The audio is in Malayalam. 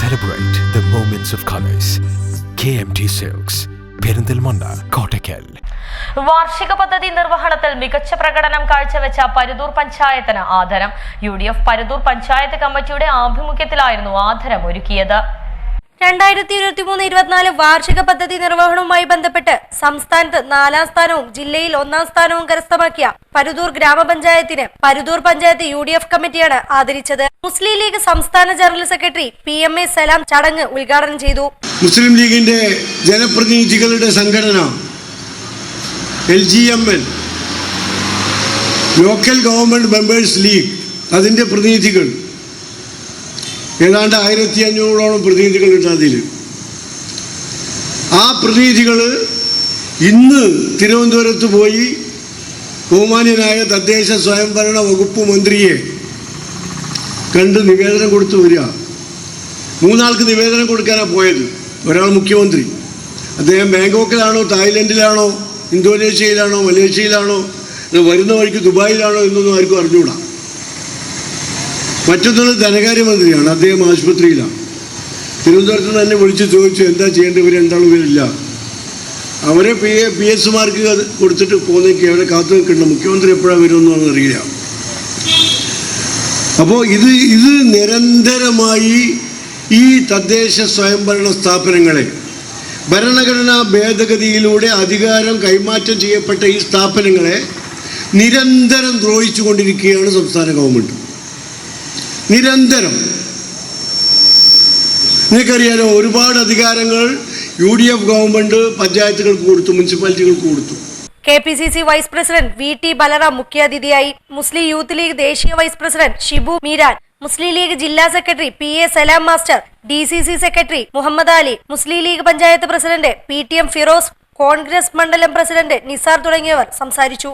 Celebrate the moments of colors. KMT Silks, Perinthalmanna Kottakkal വാർഷിക പദ്ധതി നിർവഹണത്തിൽ മികച്ച പ്രകടനം കാഴ്ചവെച്ച പരുതൂർ പഞ്ചായത്തിന് ആദരം. U D F Paruthur panchayat കമ്മിറ്റിയുടെ ആഭിമുഖ്യത്തിലായിരുന്നു ആദരം ഒരുക്കിയത് രണ്ടായിരത്തി ഇരുപത്തി മൂന്ന് ഇരുപത്തിനാല് വാർഷിക പദ്ധതി നിർവഹണവുമായി ബന്ധപ്പെട്ട് സംസ്ഥാനത്ത് നാലാം സ്ഥാനവും ജില്ലയിൽ ഒന്നാം സ്ഥാനവും കരസ്ഥമാക്കിയ Paruthur ഗ്രാമപഞ്ചായത്തിന് Paruthur panchayat U D F കമ്മിറ്റിയാണ് ആദരിച്ചത്. മുസ്ലിം ലീഗ് സംസ്ഥാന general secretary P M A Salam ചടങ്ങ് ഉദ്ഘാടനം ചെയ്തു. മുസ്ലിം ലീഗിന്റെ ജനപ്രതിനിധികളുടെ സംഘടന L G M L local government members league അതിന്റെ പ്രതിനിധികൾ ഏതാണ്ട് ആയിരത്തി അഞ്ഞൂറോളം പ്രതിനിധികളുണ്ട് അതിൽ ആ പ്രതിനിധികൾ ഇന്ന് തിരുവനന്തപുരത്ത് പോയി ബഹുമാന്യനായ തദ്ദേശ സ്വയംഭരണ വകുപ്പ് മന്ത്രിയെ കണ്ട് നിവേദനം കൊടുത്തു വരിക. മൂന്നാൾക്ക് നിവേദനം കൊടുക്കാനാണ് പോയത്. ഒരാൾ മുഖ്യമന്ത്രി. അദ്ദേഹം ബാങ്കോക്കിലാണോ തായ്ലൻഡിലാണോ ഇന്തോനേഷ്യയിലാണോ മലേഷ്യയിലാണോ വരുന്ന വഴിക്ക് ദുബായിലാണോ എന്നൊന്നും ആർക്കും അറിഞ്ഞുകൂടാ. മറ്റൊന്നുള്ളത് ധനകാര്യമന്ത്രിയാണ്. അദ്ദേഹം ആശുപത്രിയിലാണ്. തിരുവനന്തപുരത്ത് തന്നെ വിളിച്ച് ചോദിച്ചു എന്താ ചെയ്യേണ്ടത്? ഇവർ രണ്ടാളും ഇവരില്ല? അവരെ P A P S mark കൊടുത്തിട്ട് പോകുന്നേക്ക് അവരെ കാത്തു നിൽക്കേണ്ട. മുഖ്യമന്ത്രി എപ്പോഴാണ് വരുമെന്നൊന്നും അറിയില്ല. അപ്പോൾ ഇത് ഇത് നിരന്തരമായി ഈ തദ്ദേശ സ്വയംഭരണ സ്ഥാപനങ്ങളെ ഭരണഘടനാ ഭേദഗതിയിലൂടെ അധികാരം കൈമാറ്റം ചെയ്യപ്പെട്ട ഈ സ്ഥാപനങ്ങളെ നിരന്തരം ദ്രോഹിച്ചു കൊണ്ടിരിക്കുകയാണ് സംസ്ഥാന ഗവൺമെന്റ് നിരന്തരം. നിങ്ങൾക്കറിയാലോ ഒരുപാട് അധികാരങ്ങൾ യു ഡി എഫ് ഗവൺമെന്റ് പഞ്ചായത്തുകൾക്ക് കൊടുത്തു മുനിസിപ്പാലിറ്റികൾക്ക് കൊടുത്തു. K P C C vice president V T Balram മുഖ്യാതിഥിയായി മുസ്ലിം യൂത്ത് ലീഗ് ദേശീയ vice president Shibu Meeran Muslim league ജില്ലാ secretary P A Salam master D C C secretary Muhammad Ali Muslim league panchayat president P T M Firoz Congress മണ്ഡലം പ്രസിഡന്റ് നിസാർ തുടങ്ങിയവർ സംസാരിച്ചു.